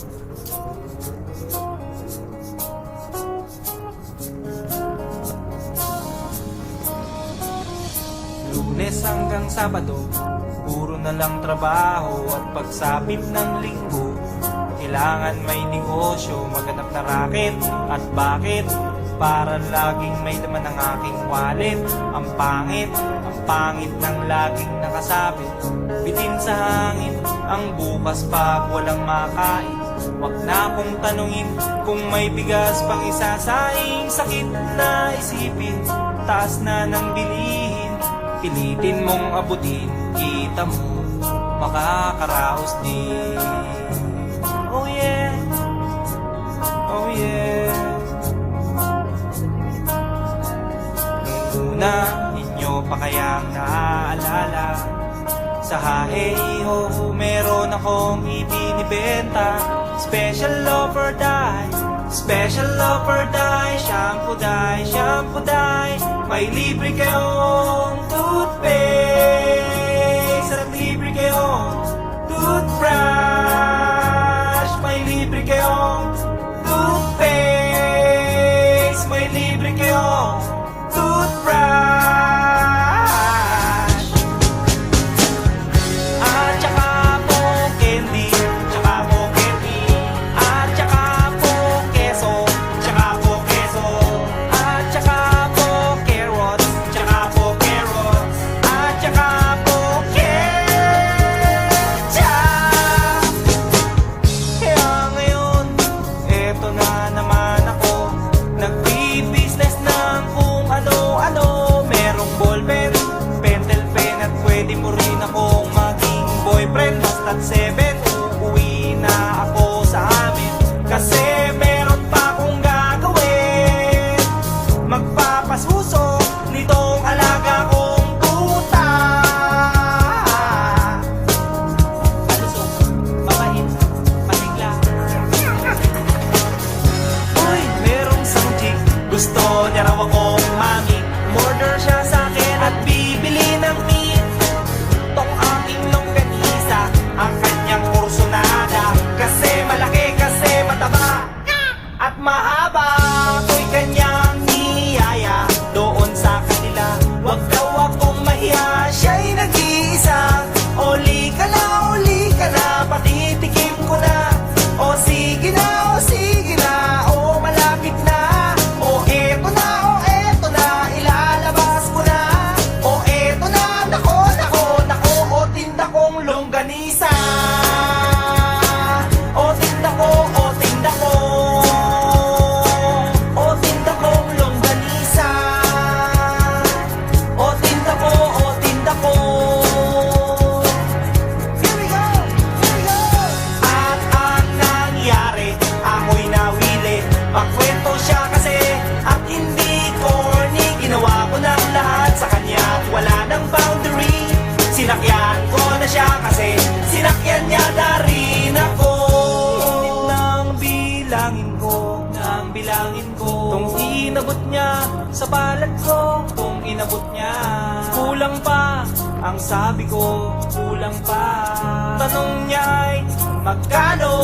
Lunes hanggang Sabado, puro na lang trabaho at pagsapit ng linggo. Kailangan may negosyo, maghanap na racket at bakit? Para laging may laman ng aking wallet Ang pangit, ang pangit ng laging nakasabit Bitin sa hangin, ang bukas pag walang makain Huwag na akong tanungin kung may bigas pang isasaing Sakit na isipin, taas na ng bilihin Pilitin mong abutin, kita mo, makakaraos din. Oh yeah, Sa hahe-ho, meron akong ibinibenta. Special offer die, special offer die Shampoo die, shampoo die May libre kayong toothpaste boyfriend Basta't seven, uuwi na ako sa amin. Kasi meron pa akong gagawin. Magpapasuso nitong alaga kong tuta Palusok, mabait, pasigla Uy, merong isang chick Gusto niya raw akong sa palad ko Kung inabot niya. Kulang pa ang sabi ko Kulang pa. Tanong niya ay magkano